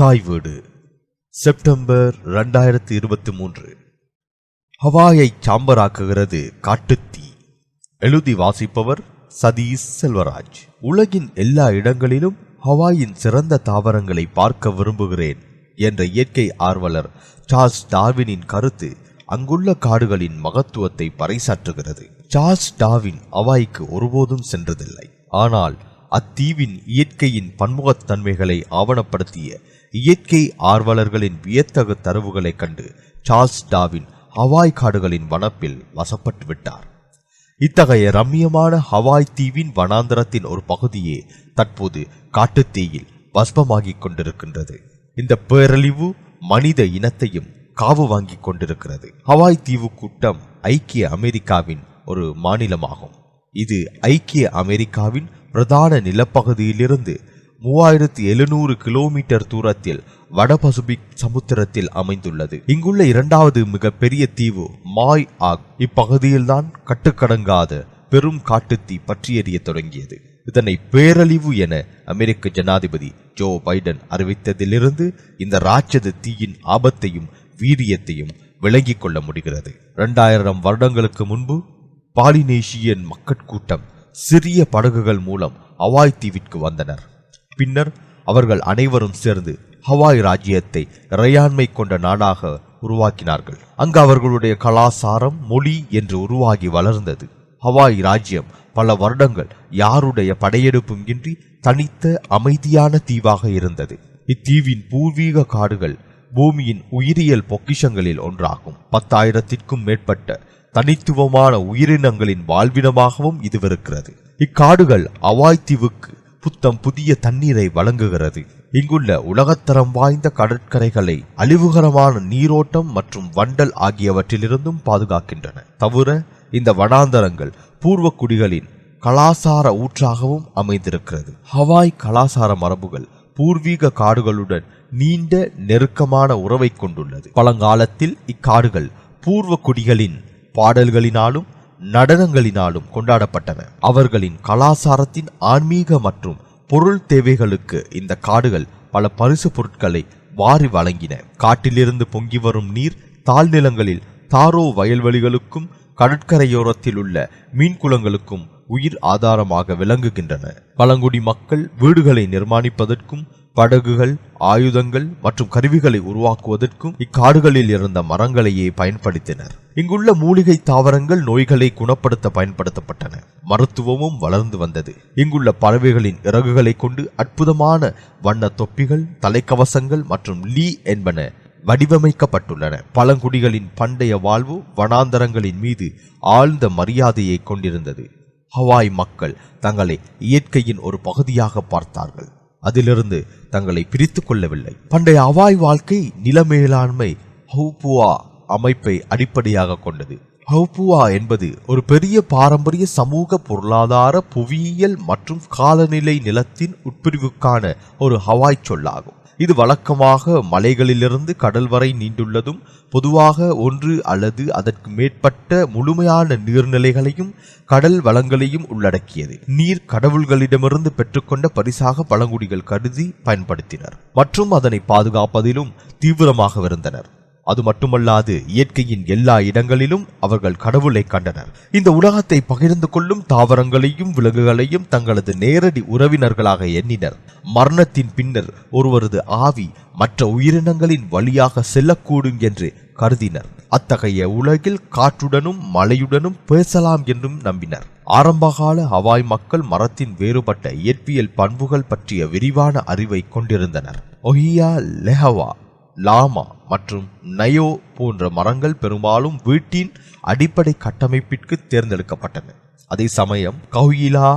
தாய் வீடு செப்டம்பர் ரெண்டாயிரத்தி இருபத்தி மூன்று. ஹவாயை சாம்பராக்குகிறது காட்டுத்தீ. எழுதி வாசிப்பவர் சதீஷ் செல்வராஜ். உலகின் எல்லா இடங்களிலும் ஹவாயின் சிறந்த தாவரங்களை பார்க்க விரும்புகிறேன் என்ற இயற்கை ஆர்வலர் சார்ஸ் டார்வினின் கருத்து அங்குள்ள காடுகளின் மகத்துவத்தை பறைசாற்றுகிறது. சார்ஸ் டார்வின் ஹவாய்க்கு ஒருபோதும் சென்றதில்லை. ஆனால் அத்தீவின் இயற்கையின் பன்முகத்தன்மைகளை ஆவணப்படுத்திய இயற்கை ஆர்வலர்களின் வியத்தகு தரவுகளைக் கண்டு சார்ல்ஸ் டாவின் ஹவாய் காடுகளின் வனப்பில் வசப்பட்டு விட்டார். இத்தகைய ரம்மியமான ஹவாய் தீவின் வனாந்தரத்தின் ஒரு பகுதியே தற்போது காட்டுத்தீயில் பஸ்பமாகிக் கொண்டிருக்கின்றது. இந்த பேரழிவு மனித இனத்தையும் காவு வாங்கிக் கொண்டிருக்கிறது. ஹவாய் தீவு கூட்டம் ஐக்கிய அமெரிக்காவின் ஒரு மாநிலமாகும். இது ஐக்கிய அமெரிக்காவின் பிரதான நிலப்பகுதியிலிருந்து மூவாயிரத்தி எழுநூறு கிலோமீட்டர் தூரத்தில் வட பசுபிக் சமுத்திரத்தில் அமைந்துள்ளது. இங்குள்ள இரண்டாவது மிகப்பெரிய தீவு மாய் ஆக். இப்பகுதியில்தான் கட்டுக்கடங்காத பெரும் காட்டுத்தீ பற்றி தொடங்கியது. இதனை பேரழிவு என அமெரிக்க ஜனாதிபதி ஜோ பைடன் அறிவித்ததிலிருந்து இந்த ராட்சத தீயின் ஆபத்தையும் வீரியத்தையும் விளங்கிக் கொள்ள முடிகிறது. இரண்டாயிரம் வருடங்களுக்கு முன்பு பாலினேஷியன் மக்கட்கூட்டம் சிறிய படகுகள் மூலம் அவாய் தீவிற்கு வந்தனர். பின்னர் அவர்கள் அனைவரும் சேர்ந்து ஹவாய் ராஜ்யத்தை இறையாண்மை கொண்ட நாடாக உருவாக்கினார்கள். அங்கு அவர்களுடைய கலாசாரம் மொழி என்று உருவாகி வளர்ந்தது. ஹவாய் ராஜ்யம் பல வருடங்கள் யாருடைய படையெடுப்பும் இன்றி தனித்த அமைதியான தீவாக இருந்தது. இத்தீவின் பூர்வீக காடுகள் பூமியின் உயிரியல் பொக்கிஷங்களில் ஒன்றாகும். பத்தாயிரத்திற்கும் மேற்பட்ட தனித்துவமான உயிரினங்களின் வாழ்விடமாகவும் இதுவிருக்கிறது இக்காடுகள் அவாய் தீவுக்கு புத்தம் புதிய தண்ணீரை வழங்குகிறது. இங்குள்ள உலகத்தரம் வாய்ந்த கடற்கரைகளை அழிவுகரமான நீரோட்டம் மற்றும் வண்டல் ஆகியவற்றிலிருந்தும் பாதுகாக்கின்றன. தவிர இந்த வனாந்தரங்கள் பூர்வக்குடிகளின் கலாசார ஊற்றாகவும் அமைந்திருக்கிறது. ஹவாய் கலாசார மரபுகள் பூர்வீக காடுகளுடன் நீண்ட நெருக்கமான உறவை கொண்டுள்ளது. பழங்காலத்தில் இக்காடுகள் பூர்வ குடிகளின் பாடல்களினாலும் நடனங்களினாலும் கொண்டாடப்பட்டன. அவர்களின் கலாசாரத்தின் ஆன்மீக மற்றும் பொருள் தேவைகளுக்கு இந்த காடுகள் பல பரிசு பொருட்களை வாரி வழங்கின. காட்டிலிருந்து பொங்கி வரும் நீர் தாழ்நிலங்களில் தாரோ வயல்வெளிகளுக்கும் கடற்கரையோரத்தில் உள்ள மீன்குளங்களுக்கும் உயிர் ஆதாரமாக விளங்குகின்றன. பழங்குடி மக்கள் வீடுகளை நிர்மாணிப்பதற்கும் படகுகள் ஆயுதங்கள் மற்றும் கருவிகளை உருவாக்குவதற்கும் இக்காடுகளில் இருந்த மரங்களையே பயன்படுத்தினர். இங்குள்ள மூலிகை தாவரங்கள் நோய்களை குணப்படுத்த பயன்படுத்தப்பட்டன. மருத்துவமும் வளர்ந்து வந்தது. இங்குள்ள பறவைகளின் இறகுகளை கொண்டு அற்புதமான வண்ண தொப்பிகள் தலைக்கவசங்கள் மற்றும் லீ என்பன வடிவமைக்கப்பட்டுள்ளன. பழங்குடிகளின் பண்டைய வாழ்வு வனாந்தரங்களின் மீது ஆழ்ந்த மரியாதையை கொண்டிருந்தது. ஹவாய் மக்கள் தங்களை இயற்கையின் ஒரு பகுதியாக பார்த்தார்கள். அதிலிருந்து தங்களை பிரித்து கொள்ளவில்லை. பண்டைய ஹவாய் வாழ்க்கை நில மேலாண்மை ஹவுபுவா அமைப்பை அடிப்படையாக கொண்டது. ஹவுபுவா என்பது ஒரு பெரிய பாரம்பரிய சமூக பொருளாதார புவியியல் மற்றும் காலநிலை நிலத்தின் உட்பிரிவுக்கான ஒரு ஹவாய் சொல்லாகும். இது வழக்கமாக மலைகளிலிருந்து கடல் வரை நீண்டுள்ளதும் பொதுவாக ஒன்று அல்லது அதற்கு மேற்பட்ட முழுமையான நீர்நிலைகளையும் கடல் வளங்களையும் உள்ளடக்கியது. நீர் கடவுள்களிடமிருந்து பெற்றுக்கொண்ட பரிசாக பழங்குடிகள் கருதி பயன்படுத்தினர் மற்றும் அதனை பாதுகாப்பதிலும் தீவிரமாக இருந்தனர் அது மட்டுமல்லாது இயற்கையின் எல்லா இடங்களிலும் அவர்கள் கடவுளை கண்டனர். இந்த உலகத்தை பகிர்ந்து கொள்ளும் தாவரங்களையும் விலங்குகளையும் தங்களது நேரடி உறவினர்களாக எண்ணினர். மரணத்தின் பின்னர் ஒருவரது ஆவி மற்ற உயிரினங்களின் வழியாக செல்லக்கூடும் என்று கருதினர். அத்தகைய உலகில் காற்றுடனும் மழையுடனும் பேசலாம் என்றும் நம்பினர். ஆரம்பகால ஹவாய் மக்கள் மரத்தின் வேறுபட்ட இயற்பியல் பண்புகள் பற்றிய விரிவான அறிவை கொண்டிருந்தனர். ஒஹியா லெஹவா லாமா மற்றும் நயோ போன்ற மரங்கள் பெரும்பாலும் வீட்டின் அடிப்படை கட்டமைப்பிற்கு தேர்ந்தெடுக்கப்பட்டன. அதே சமயம் கவுயிலா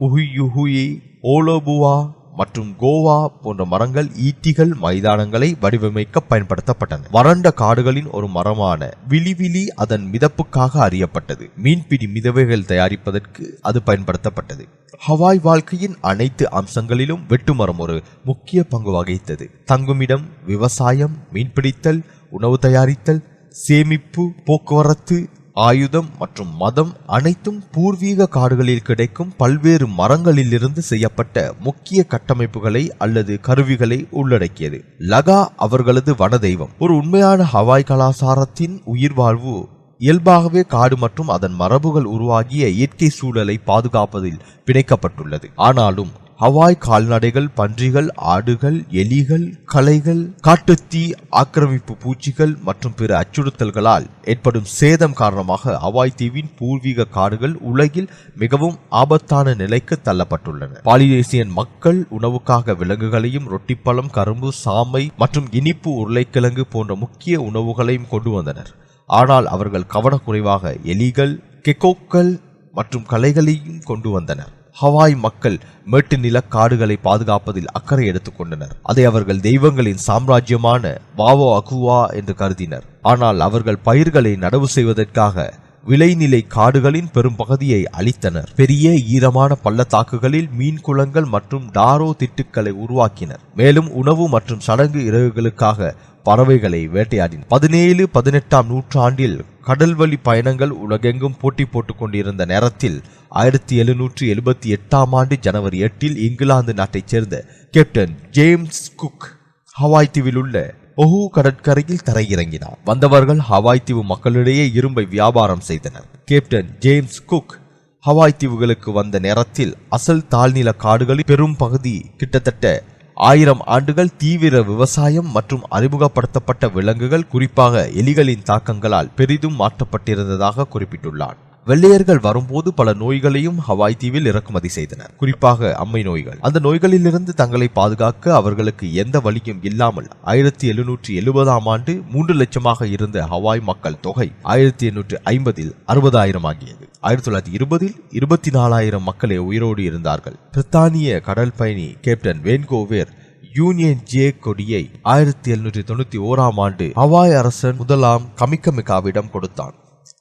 உஹுயுஹுயி ஓலோபுவா மற்றும் கோவா போன்ற மரங்கள் ஈட்டிகள் மைதானங்களை வடிவமைக்க பயன்படுத்தப்பட்டன. வறண்ட காடுகளின் ஒரு மரமான விழிவிழி அதன் மிதப்புக்காக அறியப்பட்டது. மீன்பிடி மிதவைகள் தயாரிப்பதற்கு அது பயன்படுத்தப்பட்டது. ஹவாய் வாழ்க்கையின் அனைத்து அம்சங்களிலும் வெட்டுமரம் ஒரு முக்கிய பங்கு வகித்தது. தங்குமிடம் விவசாயம் மீன்பிடித்தல் உணவு தயாரித்தல் சேமிப்பு போக்குவரத்து ஆயுதம் மற்றும் மதம் அனைத்தும் பூர்வீக காடுகளில் கிடைக்கும் பல்வேறு மரங்களிலிருந்து செய்யப்பட்ட முக்கிய கட்டமைப்புகளை அல்லது கருவிகளை உள்ளடக்கியது. லகா அவர்களது வனதெய்வம். ஒரு உண்மையான ஹவாய் கலாசாரத்தின் உயிர்வாழ்வு இயல்பாகவே காடு மற்றும் அதன் மரபுகள் உருவாகிய இயற்கை சூழலை பாதுகாப்பதில் பிணைக்கப்பட்டுள்ளது. ஆனாலும் ஹவாய் கால்நடைகள் பன்றிகள் ஆடுகள் எலிகள் களைகள் காட்டுத்தீ ஆக்கிரமிப்பு பூச்சிகள் மற்றும் பிற அச்சுறுத்தல்களால் ஏற்படும் சேதம் காரணமாக ஹவாய் தீவின் பூர்வீக காடுகள் உலகில் மிகவும் ஆபத்தான நிலைக்கு தள்ளப்பட்டுள்ளன. பாலினேசியன் மக்கள் உணவுக்காக விலங்குகளையும் ரொட்டிப்பழம் கரும்பு சாமை மற்றும் இனிப்பு உருளைக்கிழங்கு போன்ற முக்கிய உணவுகளையும் கொண்டு வந்தனர். ஆனால் அவர்கள் கவனக்குறைவாக எலிகள் கெக்கோக்கள் மற்றும் களைகளையும் கொண்டு வந்தனர். ஹவாய் மக்கள் மேட்டு நில காடுகளை பாதுகாப்பதில் அக்கறை எடுத்துக்கொண்டனர் அதை அவர்கள் தெய்வங்களின் சாம்ராஜ்யமான வாவோ அகுவா என்று கருதினர். ஆனால் அவர்கள் பயிர்களை நடவு செய்வதற்காக விளைநிலை காடுகளின் பெரும் பகுதியை அழித்தனர். பெரிய ஈரமான பள்ளத்தாக்குகளில் மீன் குளங்கள் மற்றும் டாரோ திட்டுக்களை உருவாக்கினர். மேலும் உணவு மற்றும் சடங்கு இறகுகளுக்காக பறவைகளை வேட்டையாடின பதினேழு பதினெட்டாம் நூற்றாண்டில் கடல்வழி பயணங்கள் உலகெங்கும் போட்டி போட்டுக் கொண்டிருந்த நேரத்தில் ஆயிரத்தி எழுநூற்றி எழுபத்தி எட்டாம் ஆண்டு ஜனவரி எட்டில் இங்கிலாந்து நாட்டைச் சேர்ந்த கேப்டன் ஜேம்ஸ் குக் ஹவாய் தீவில் உள்ள ஒஹு கடற்கரையில் தரையிறங்கினார் வந்தவர்கள் ஹவாய் தீவு மக்களிடையே இரும்பை வியாபாரம் செய்தனர். கேப்டன் ஜேம்ஸ் குக் ஹவாய் தீவுகளுக்கு வந்த நேரத்தில் அசல் தாழ்நில காடுகளின் பெரும் பகுதி கிட்டத்தட்ட ஆயிரம் ஆண்டுகள் தீவிர விவசாயம் மற்றும் அறிமுகப்படுத்தப்பட்ட விலங்குகள் குறிப்பாக எலிகளின் தாக்கங்களால் பெரிதும் மாற்றப்பட்டிருந்ததாக குறிப்பிட்டுள்ளார் வெள்ளையர்கள் வரும்போது பல நோய்களையும் ஹவாய் தீவில் இறக்குமதி செய்தனர். குறிப்பாக அம்மை நோய்கள். அந்த நோய்களிலிருந்து தங்களை பாதுகாக்க அவர்களுக்கு எந்த வழியும் இல்லாமல் ஆயிரத்தி எழுநூற்றி எழுபதாம் ஆண்டு மூன்று லட்சமாக இருந்த ஹவாய் மக்கள் தொகை ஆயிரத்தி எண்ணூற்றி ஐம்பதில் அறுபதாயிரம் ஆகியது. ஆயிரத்தி தொள்ளாயிரத்தி இருபதில் இருபத்தி நாலாயிரம் மக்களே உயிரோடு இருந்தார்கள். பிரித்தானிய கடல் பயணி கேப்டன் வேன்கோவேர் யூனியன் ஜே கொடியை ஆயிரத்தி எழுநூற்றி தொண்ணூத்தி ஓராம் ஆண்டு ஹவாய் அரசன் முதலாம் கமிக்கமிகாவிடம் கொடுத்தான்.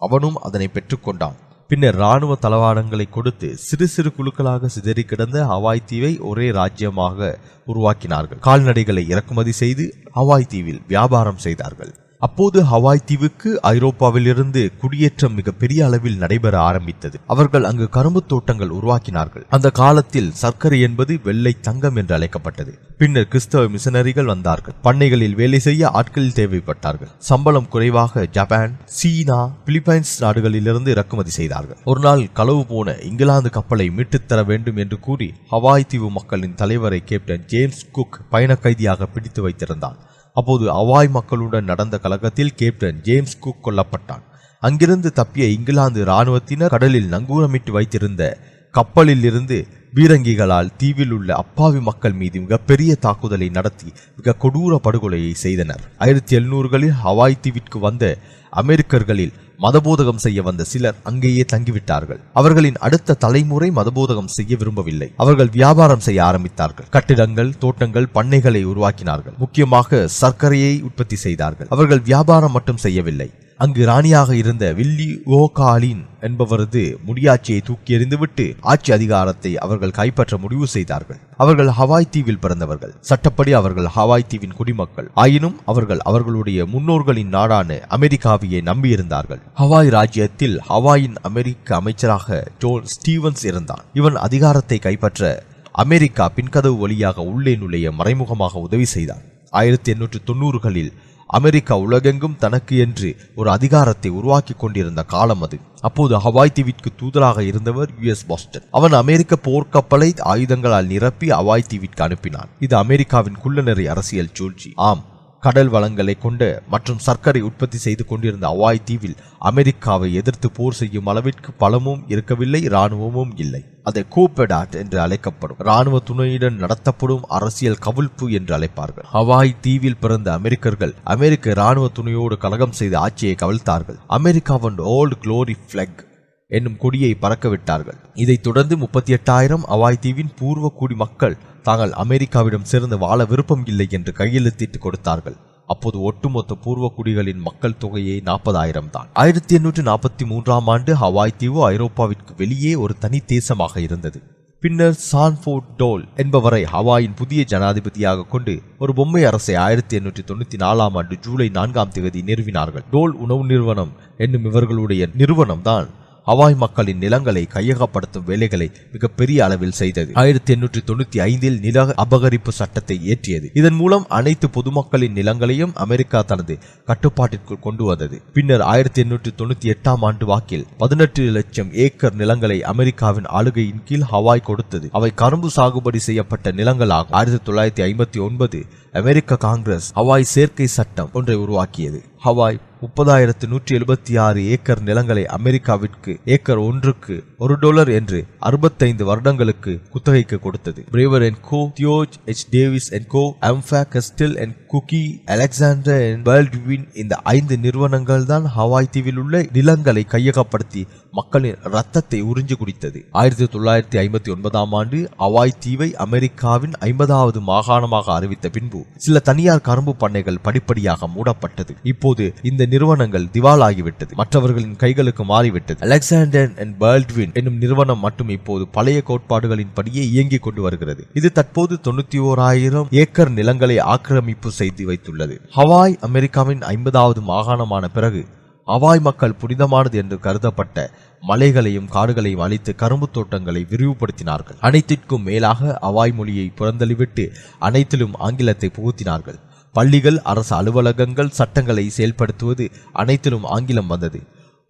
அவனும் அதனை பெற்றுக்கொண்டான். பின்னர் ராணுவ தளவாடங்களை கொடுத்து சிறு சிறு குழுக்களாக சிதறி கிடந்த ஹவாய் தீவை ஒரே ராஜ்யமாக உருவாக்கினார்கள். கால்நடைகளை இறக்குமதி செய்து ஹவாய் தீவில் வியாபாரம் செய்தார்கள். அப்போது ஹவாய் தீவுக்கு ஐரோப்பாவிலிருந்து குடியேற்றம் மிக பெரிய அளவில் நடைபெற ஆரம்பித்தது. அவர்கள் அங்கு கரும்பு தோட்டங்கள் உருவாக்கினார்கள். அந்த காலத்தில் சர்க்கரை என்பது வெள்ளை தங்கம் என்று அழைக்கப்பட்டது. பின்னர் கிறிஸ்தவ மிஷனரிகள் வந்தார்கள். பண்ணைகளில் வேலை செய்ய ஆட்கள் தேவைப்பட்டார்கள். சம்பளம் குறைவாக ஜப்பான் சீனா பிலிப்பைன்ஸ் நாடுகளிலிருந்து இறக்குமதி செய்தார்கள். ஒரு நாள் களவு போன இங்கிலாந்து கப்பலை மீட்டுத் தர வேண்டும் என்று கூறி ஹவாய் தீவு மக்களின் தலைவரை கேப்டன் ஜேம்ஸ் குக் பயண கைதியாக பிடித்து வைத்திருந்தான். அப்போது அவாய் மக்களுடன் நடந்த கலகத்தில் கேப்டன் ஜேம்ஸ் குக் கொல்லப்பட்டான். அங்கிருந்து தப்பிய இங்கிலாந்து இராணுவத்தினர் கடலில் நங்கூரமிட்டு வைத்திருந்த கப்பலில் இருந்து பீரங்கிகளால் தீவில் உள்ள அப்பாவி மக்கள் மீது மிகப்பெரிய தாக்குதலை நடத்தி மிக கொடூர படுகொலையை செய்தனர். ஆயிரத்தி எழுநூறுகளில் ஹவாய் தீவிற்கு வந்த அமெரிக்கர்களில் மதபோதகம் செய்ய வந்த சிலர் அங்கேயே தங்கிவிட்டார்கள். அவர்களின் அடுத்த தலைமுறை மதபோதகம் செய்ய விரும்பவில்லை. அவர்கள் வியாபாரம் செய்ய ஆரம்பித்தார்கள். கட்டிடங்கள் தோட்டங்கள் பண்ணைகளை உருவாக்கினார்கள். முக்கியமாக சர்க்கரையை உற்பத்தி செய்தார்கள். அவர்கள் வியாபாரம் மட்டும் செய்யவில்லை. அங்கு ராணியாக இருந்த வில்லி ஓகாலின் என்பவரது முடியாட்சியை தூக்கி எறிந்துவிட்டு ஆட்சி அதிகாரத்தை அவர்கள் கைப்பற்ற முடிவு செய்தார்கள். அவர்கள் ஹவாய் தீவில் பிறந்தவர்கள். சட்டப்படி அவர்கள் ஹவாய் தீவின் குடிமக்கள். ஆயினும் அவர்கள் அவர்களுடைய முன்னோர்களின் நாடான அமெரிக்காவையே நம்பியிருந்தார்கள். ஹவாய் ராஜ்யத்தில் ஹவாயின் அமெரிக்க அமைச்சராக ஜோன் ஸ்டீவன்ஸ் இருந்தான். இவன் அதிகாரத்தை கைப்பற்ற அமெரிக்கா பின்கதவு வழியாக உள்ளே நுழைய மறைமுகமாக உதவி செய்தான். ஆயிரத்தி எண்ணூற்று தொண்ணூறுகளில் அமெரிக்கா உலகெங்கும் தனக்கு என்று ஒரு அதிகாரத்தை உருவாக்கி கொண்டிருந்த காலம் அது. அப்போது ஹவாய் தீவிற்கு தூதராக இருந்தவர் யுஎஸ் பாஸ்டன். அவன் அமெரிக்க போர்க்கப்பலை ஆயுதங்களால் நிரப்பி ஹவாய் தீவிற்கு அனுப்பினான். இது அமெரிக்காவின் குள்ளநெறி அரசியல் சூழ்ச்சி. ஆம் கடல் வளங்களை கொண்டு மற்றும் சர்க்கரை உற்பத்தி செய்து கொண்டிருந்த அவாய் தீவில் அமெரிக்காவை எதிர்த்து போர் செய்யும் அளவிற்கு பலமும் இருக்கவில்லை இராணுவமும் இல்லை. அதை கூப்பெடாட் என்று அழைக்கப்படும். இராணுவ துணையுடன் நடத்தப்படும் அரசியல் கவிழ்ப்பு என்று அழைப்பார்கள். ஹவாய் தீவில் பிறந்த அமெரிக்கர்கள் அமெரிக்க இராணுவ துணையோடு கலகம் செய்து ஆட்சியை கவிழ்த்தார்கள். அமெரிக்காவின் ஓல்டு குளோரி பிளக் என்னும் கொடியை பறக்கவிட்டார்கள். இதைத் தொடர்ந்து முப்பத்தி எட்டாயிரம் அவாய் தீவின் பூர்வ குடி மக்கள் தாங்கள் அமெரிக்காவிடம் சேர்ந்து வாழ விருப்பம் இல்லை என்று கையெழுத்திட்டு கொடுத்தார்கள். அப்போது ஒட்டுமொத்த பூர்வ குடிகளின் மக்கள் தொகையே நாற்பதாயிரம் தான். ஆயிரத்தி எண்ணூற்று நாற்பத்தி மூன்றாம் ஆண்டு ஹவாய் தீவு ஐரோப்பாவிற்கு வெளியே ஒரு தனி தேசமாக இருந்தது. பின்னர் சான்ஃபோர்ட் டோல் என்பவரை ஹவாயின் புதிய ஜனாதிபதியாக கொண்டு ஒரு பொம்மை அரசை ஆயிரத்தி எண்ணூற்றி தொண்ணூற்றி நாலாம் ஆண்டு ஜூலை நான்காம் தேதி நிறுவினார்கள். டோல் உணவு நிறுவனம் என்னும் இவர்களுடைய நிறுவனம் தான் ஹவாய் மக்களின் நிலங்களை கையகப்படுத்தும் வேலைகளை மிகப்பெரிய அளவில் செய்தது. ஆயிரத்தி எண்ணூற்றி தொண்ணூத்தி ஐந்தில் நில அபகரிப்பு சட்டத்தை இயற்றியது இதன் மூலம் அனைத்து பொதுமக்களின் நிலங்களையும் அமெரிக்கா தனது கட்டுப்பாட்டிற்குள் கொண்டு வந்தது. பின்னர் ஆயிரத்தி எண்ணூற்றி தொண்ணூத்தி எட்டாம் ஆண்டு வாக்கில் பதினெட்டு லட்சம் ஏக்கர் நிலங்களை அமெரிக்காவின் ஆளுகையின் கீழ் ஹவாய் கொடுத்தது. அவை கரும்பு சாகுபடி செய்யப்பட்ட நிலங்கள் ஆகும் ஆயிரத்தி தொள்ளாயிரத்தி ஐம்பத்தி ஒன்பது அமெரிக்க காங்கிரஸ் ஹவாய் சேர்க்கை சட்டம் ஒன்றை உருவாக்கியது. ஹவாய் முப்பதாயிரத்து நூற்றி எழுபத்தி ஆறு ஏக்கர் நிலங்களை அமெரிக்காவிற்கு ஏக்கர் ஒன்றுக்கு ஒரு டாலர் என்று அறுபத்தைந்து வருடங்களுக்கு குத்தகைக்கு கொடுத்தது. Brewer and Co தியோஜ் H Davis and Co அம்ஃபா கஸ்டில் and cookie Alexander and வேர்ல்ட்வின் இந்த ஐந்து நிறுவனங்கள் தான் ஹவாய் தீவில் உள்ள நிலங்களை கையகப்படுத்தி மக்களின் ரத்தத்தை உறிஞ்சு குடித்தது. ஆயிரத்தி தொள்ளாயிரத்தி ஐம்பத்தி ஒன்பதாம் ஆண்டு ஹவாய் தீவை அமெரிக்காவின் ஐம்பதாவது மாகாணமாக அறிவித்த பின்பு சில தனியார் கரும்பு பண்ணைகள் படிப்படியாக மூடப்பட்டது. இப்போது இந்த நிறுவனங்கள் திவாலாகிவிட்டது. மற்றவர்களின் கைகளுக்கு மாறிவிட்டது. அலெக்சாண்டர் அண்ட் பேர்ல்ட்வின் என்னும் நிறுவனம் மட்டும் இப்போது பழைய கோட்பாடுகளின் படியே இயங்கிக் கொண்டு வருகிறது. இது தற்போது தொண்ணூத்தி ஓராயிரம் ஏக்கர் நிலங்களை ஆக்கிரமிப்பு செய்து வைத்துள்ளது. ஹவாய் அமெரிக்காவின் ஐம்பதாவது மாகாணமான பிறகு ஹவாய் மக்கள் புனிதமானது என்று கருதப்பட்ட மலைகளையும் காடுகளையும் அழித்து கரும்பு தோட்டங்களை விரிவுபடுத்தினார்கள். அனைத்திற்கும் மேலாக ஹவாய் மொழியை புறந்தள்ளிவிட்டு அனைத்திலும் ஆங்கிலத்தை புகுத்தினார்கள். பள்ளிகள் அரசு அலுவலகங்கள் சட்டங்களை செயல்படுத்துவது அனைத்திலும் ஆங்கிலம் வந்தது.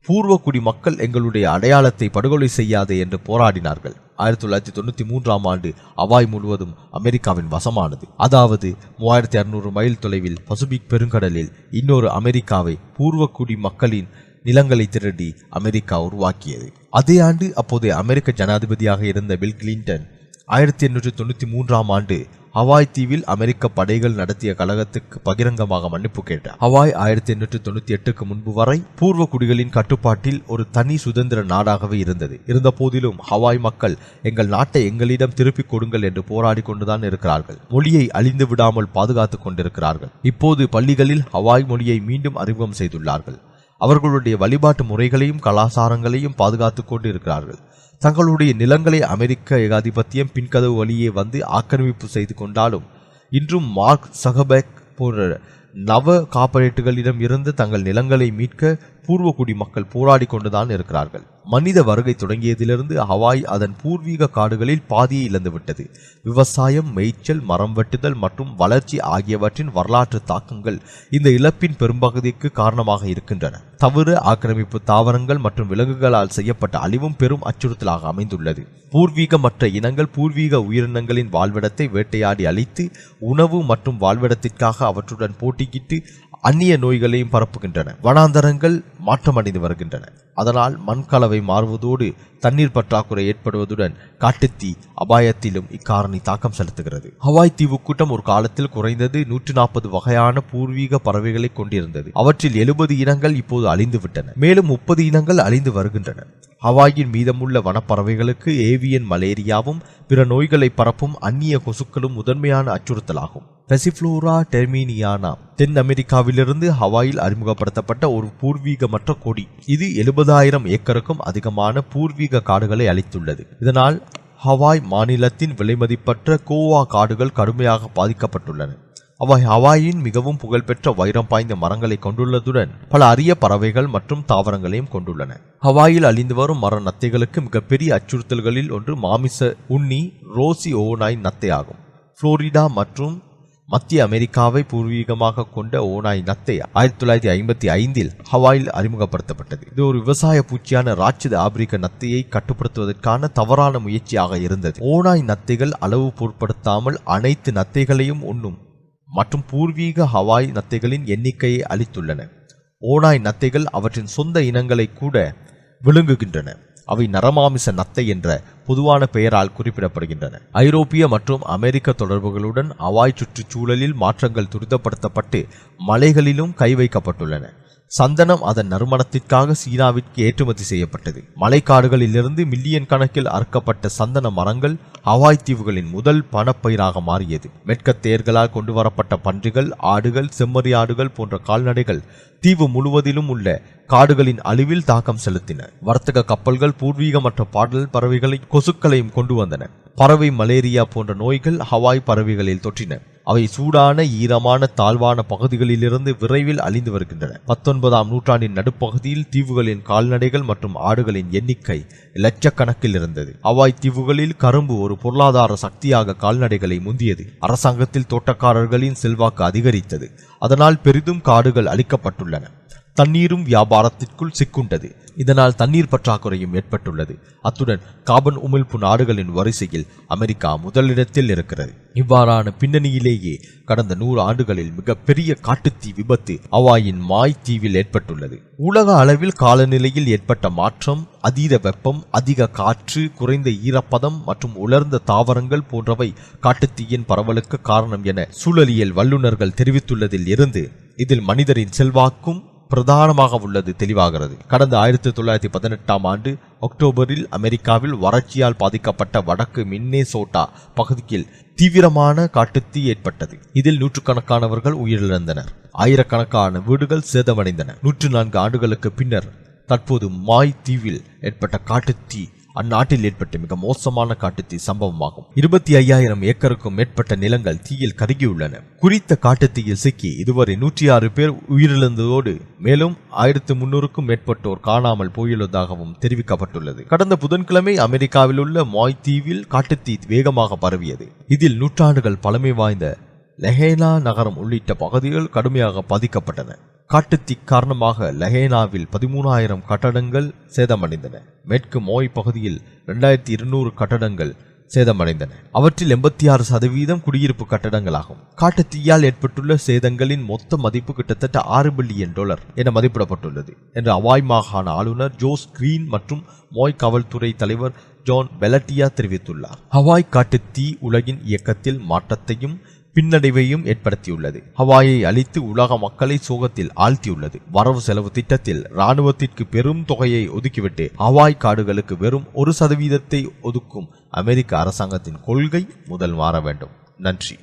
பூர்வக்குடி மக்கள் எங்களுடைய அடையாளத்தை படுகொலை செய்யாதே என்று போராடினார்கள். ஆயிரத்தி தொள்ளாயிரத்தி தொண்ணூற்றி மூன்றாம் ஆண்டு அவாய் முழுவதும் அமெரிக்காவின் வசமானது. அதாவது மூவாயிரத்தி அறுநூறு மைல் தொலைவில் பசுபிக் பெருங்கடலில் இன்னொரு அமெரிக்காவை பூர்வக்குடி மக்களின் நிலங்களை திரட்டி அமெரிக்கா உருவாக்கியது. அதே ஆண்டு அப்போதைய அமெரிக்க ஜனாதிபதியாக இருந்த பில் கிளின்டன் ஆயிரத்தி எண்ணூற்றி தொண்ணூற்றி மூன்றாம் ஆண்டு ஹவாய் தீவில் அமெரிக்க படைகள் நடத்திய கழகத்துக்கு பகிரங்கமாக மன்னிப்பு கேட்டார். ஹவாய் ஆயிரத்தி எண்ணூற்றி தொண்ணூத்தி எட்டுக்கு முன்பு வரை பூர்வ குடிகளின் கட்டுப்பாட்டில் ஒரு தனி சுதந்திர நாடாகவே இருந்தது. இருந்த போதிலும் ஹவாய் மக்கள் எங்கள் நாட்டை எங்களிடம் திருப்பிக் கொடுங்கள் என்று போராடி கொண்டுதான் இருக்கிறார்கள். மொழியை அழிந்து விடாமல் பாதுகாத்துக் கொண்டிருக்கிறார்கள். இப்போது பள்ளிகளில் ஹவாய் மொழியை மீண்டும் அறிமுகம் செய்துள்ளார்கள். அவர்களுடைய வழிபாட்டு முறைகளையும் கலாச்சாரங்களையும் பாதுகாத்துக் கொண்டு இருக்கிறார்கள் தங்களுடைய நிலங்களை அமெரிக்க ஏகாதிபத்தியம் பின்கதவு வழியே வந்து ஆக்கிரமிப்பு செய்து கொண்டாலும் இன்றும் மார்க் சகபேக் போன்ற நவ கார்ப்பரேட்டுகளிடம் இருந்து தங்கள் நிலங்களை மீட்க பூர்வகுடி மக்கள் போராடி கொண்டுதான் இருக்கிறார்கள். மனித வருகை தொடங்கியதிலிருந்து ஹவாய் அதன் பூர்வீக காடுகளில் பாதியை இழந்துவிட்டது விவசாயம் மேய்ச்சல் மரம் வெட்டுதல் மற்றும் வளர்ச்சி ஆகியவற்றின் வரலாற்று தாக்கங்கள் இந்த இழப்பின் பெரும்பகுதிக்கு காரணமாக இருக்கின்றன. தவிர ஆக்கிரமிப்பு தாவரங்கள் மற்றும் விலங்குகளால் செய்யப்பட்ட அழிவும் பெரும் அச்சுறுத்தலாக அமைந்துள்ளது. பூர்வீகமற்ற இனங்கள் பூர்வீக உயிரினங்களின் வாழ்விடத்தை வேட்டையாடி அழித்து உணவு மற்றும் வாழ்விடத்திற்காக அவற்றுடன் போட்டியிட்டு அந்நிய நோய்களையும் பரப்புகின்றன. வனாந்தரங்கள் மாற்றமடைந்து வருகின்றன. அதனால் மண் கலவை மாறுவதோடு தண்ணீர் பற்றாக்குறை ஏற்படுவதுடன் காட்டுத்தீ அபாயத்திலும் இக்காரணி தாக்கம் செலுத்துகிறது. ஹவாய் தீவு கூட்டம் ஒரு காலத்தில் குறைந்தது நூற்றி நாற்பது வகையான பூர்வீக பறவைகளை கொண்டிருந்தது. அவற்றில் எழுபது இனங்கள் இப்போது அழிந்துவிட்டன. மேலும் முப்பது இனங்கள் அழிந்து வருகின்றன. ஹவாயின் மீதமுள்ள வனப்பறவைகளுக்கு ஏவியன் மலேரியாவும் பிற நோய்களை பரப்பும் அந்நிய கொசுக்களும் முதன்மையான அச்சுறுத்தலாகும். பெசிஃப்ளோரா டெர்மீனியானா தென் அமெரிக்காவிலிருந்து ஹவாயில் அறிமுகப்படுத்தப்பட்ட ஒரு பூர்வீகமற்ற கொடி. இது எழுபதாயிரம் ஏக்கருக்கும் அதிகமான பூர்வீக காடுகளை அளித்துள்ளது இதனால் ஹவாய் மாநிலத்தின் விலைமதிப்பற்ற கோவா காடுகள் கடுமையாக பாதிக்கப்பட்டுள்ளன. அவை ஹவாயின் மிகவும் புகழ்பெற்ற வைரம் பாய்ந்த மரங்களை கொண்டுள்ளதுடன் பல அரிய பறவைகள் மற்றும் தாவரங்களையும் கொண்டுள்ளன. ஹவாயில் அழிந்து வரும் மர நத்தைகளுக்கு மிகப்பெரிய அச்சுறுத்தல்களில் ஒன்று மாமிச உண்ணி ரோசி ஓனாய் நத்தை ஆகும் புளோரிடா மற்றும் மத்திய அமெரிக்காவை பூர்வீகமாக கொண்ட ஓனாய் நத்தை ஆயிரத்தி தொள்ளாயிரத்தி ஐம்பத்தி ஐந்தில் ஹவாயில் அறிமுகப்படுத்தப்பட்டது. இது ஒரு விவசாய பூச்சியான ராட்சத ஆப்பிரிக்க நத்தையை கட்டுப்படுத்துவதற்கான தவறான முயற்சியாக இருந்தது. ஓனாய் நத்தைகள் அளவு பொருட்படுத்தாமல் அனைத்து நத்தைகளையும் உண்ணும் மற்றும் பூர்வீக ஹவாய் நத்தைகளின் எண்ணிக்கையை அளித்துள்ளன. ஓநாய் நத்தைகள் அவற்றின் சொந்த இனங்களை கூட விழுங்குகின்றன. அவை நரமாமிச நத்தை என்ற பொதுவான பெயரால் குறிப்பிடப்படுகின்றன. ஐரோப்பிய மற்றும் அமெரிக்க தொடர்புகளுடன் அவாய் சுற்றுச்சூழலில் மாற்றங்கள் துரிதப்படுத்தப்பட்டு மலைகளிலும் கை வைக்கப்பட்டுள்ளன. சந்தனம் அதன் நறுமணத்திற்காக சீனாவிற்கு ஏற்றுமதி செய்யப்பட்டது. மலைக்காடுகளிலிருந்து மில்லியன் கணக்கில் அறுக்கப்பட்ட சந்தன மரங்கள் ஹவாய் தீவுகளின் முதல் பணப்பயிராக மாறியது. மெட்கத்தேர்களால் கொண்டு வரப்பட்ட பன்றிகள் ஆடுகள் செம்மறி ஆடுகள் போன்ற கால்நடைகள் தீவு முழுவதிலும் உள்ள காடுகளின் அழிவில் தாக்கம் செலுத்தின. வர்த்தக கப்பல்கள் பூர்வீகமற்ற பாடல் பறவைகளை கொசுக்களையும் கொண்டு வந்தன. பறவை மலேரியா போன்ற நோய்கள் ஹவாய் பறவைகளில் தொற்றின. அவை சூடான ஈரமான தாழ்வான பகுதிகளிலிருந்து விரைவில் அழிந்து வருகின்றன. பத்தொன்பதாம் நூற்றாண்டின் நடுப்பகுதியில் தீவுகளின் கால்நடைகள் மற்றும் ஆடுகளின் எண்ணிக்கை லட்சக்கணக்கில் இருந்தது. அவாய் தீவுகளில் கரும்பு ஒரு பொருளாதார சக்தியாக கால்நடைகளை முந்தியது. அரசாங்கத்தில் தோட்டக்காரர்களின் செல்வாக்கு அதிகரித்தது. அதனால் பெரிதும் காடுகள் அழிக்கப்பட்டுள்ளன. தண்ணீரும் வியாபாரத்திற்குள் சிக்குண்டது. இதனால் தண்ணீர் பற்றாக்குறையும் ஏற்பட்டுள்ளது. அத்துடன் காபன் உமிழ்ப்பு நாடுகளின் வரிசையில் அமெரிக்கா முதலிடத்தில் இருக்கிறது. இவ்வாறான பின்னணியிலேயே கடந்த நூறு ஆண்டுகளில் மிகப்பெரிய காட்டுத்தீ விபத்து அவாயின் மாய் தீவில் ஏற்பட்டுள்ளது. உலக அளவில் காலநிலையில் ஏற்பட்ட மாற்றம் அதீத வெப்பம் அதிக காற்று குறைந்த ஈரப்பதம் மற்றும் உலர்ந்த தாவரங்கள் போன்றவை காட்டுத்தீயின் பரவலுக்கு காரணம் என சூழலியல் வல்லுநர்கள் தெரிவித்துள்ளதில் இருந்து இதில் மனிதரின் செல்வாக்கும் பிரதானமாக உள்ளது தெளிவாகிறது. கடந்த ஆயிரத்தி தொள்ளாயிரத்தி பதினெட்டாம் ஆண்டு அக்டோபரில் அமெரிக்காவில் வறட்சியால் பாதிக்கப்பட்ட வடக்கு மின்னேசோட்டா பகுதியில் தீவிரமான காட்டுத்தீ ஏற்பட்டது. இதில் நூற்றுக்கணக்கானவர்கள் உயிரிழந்தனர். ஆயிரக்கணக்கான வீடுகள் சேதமடைந்தன. நூற்று நான்கு ஆண்டுகளுக்கு பின்னர் தற்போது மாய் தீவில் ஏற்பட்ட காட்டுத்தீ அந்நாட்டில் ஏற்பட்ட மிக மோசமான காட்டுத்தீ சம்பவமாகும். இருபத்தி ஐயாயிரம் ஏக்கருக்கும் மேற்பட்ட நிலங்கள் தீயில் கருகியுள்ளன. குறித்த காட்டுத்தீயில் சிக்கி இதுவரை நூற்றி ஆறு பேர் உயிரிழந்ததோடு மேலும் ஆயிரத்து முன்னூறுக்கும் மேற்பட்டோர் காணாமல் போயுள்ளதாகவும் தெரிவிக்கப்பட்டுள்ளது. கடந்த புதன்கிழமை அமெரிக்காவில் உள்ள மாய் தீவில் காட்டுத்தீ வேகமாக பரவியது. இதில் நூற்றாண்டுகள் பழமை வாய்ந்த லெஹேனா நகரம் உள்ளிட்ட பகுதிகள் கடுமையாக பாதிக்கப்பட்டன. காட்டுத்தீ காரணமாக லஹேனாவில் பதிமூணாயிரம் கட்டடங்கள் சேதமடைந்தன. மேற்கு மோய் பகுதியில் இரண்டாயிரத்தி இருநூறு கட்டடங்கள் சேதமடைந்தன. அவற்றில் எண்பத்தி ஆறு சதவீதம் குடியிருப்பு கட்டடங்களாகும். காட்டுத்தீயால் ஏற்பட்டுள்ள சேதங்களின் மொத்த மதிப்பு கிட்டத்தட்ட ஆறு பில்லியன் டாலர் என மதிப்பிடப்பட்டுள்ளது என்று அவாய் மாகாண ஆளுநர் ஜோஸ் கிரீன் மற்றும் மோய் காவல்துறை தலைவர் ஜான் பெலட்டியா தெரிவித்துள்ளார். ஹவாய் காட்டுத்தீ உலகின் இயக்கத்தில் மாற்றத்தையும் பின்னடைவையும் ஏற்படுத்தியுள்ளது. ஹவாயை அழித்து உலக மக்களை சோகத்தில் ஆழ்த்தியுள்ளது. வரவு செலவு திட்டத்தில் ராணுவத்திற்கு பெரும் தொகையை ஒதுக்கிவிட்டு ஹவாய் காடுகளுக்கு வெறும் ஒரு சதவீதத்தை ஒதுக்கும் அமெரிக்க அரசாங்கத்தின் கொள்கை முதல் மாற வேண்டும். நன்றி.